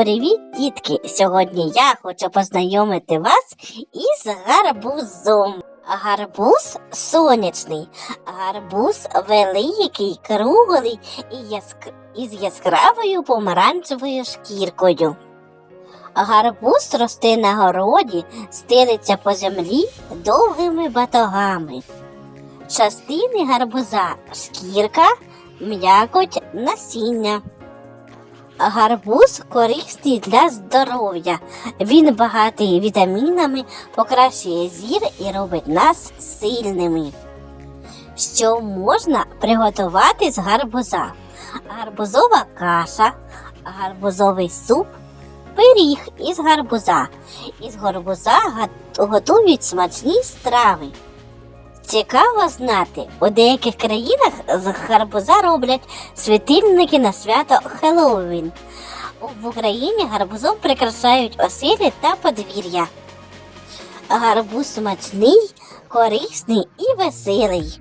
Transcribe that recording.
Привіт, дітки! Сьогодні я хочу познайомити вас із гарбузом. Гарбуз сонячний, гарбуз великий, круглий і яск... із яскравою помаранчевою шкіркою. Гарбуз росте на городі, стелиться по землі довгими батогами. Частини гарбуза шкірка, м'якоть, насіння. Гарбуз корисний для здоров'я. Він багатий вітамінами, покращує зір і робить нас сильними. Що можна приготувати з гарбуза? Гарбузова каша, гарбузовий суп, пиріг із гарбуза. Із гарбуза готують смачні страви. Цікаво знати, у деяких країнах з гарбуза роблять світильники на свято Хеллоуін. В Україні гарбузом прикрашають оселі та подвір'я. Гарбуз смачний, корисний і веселий.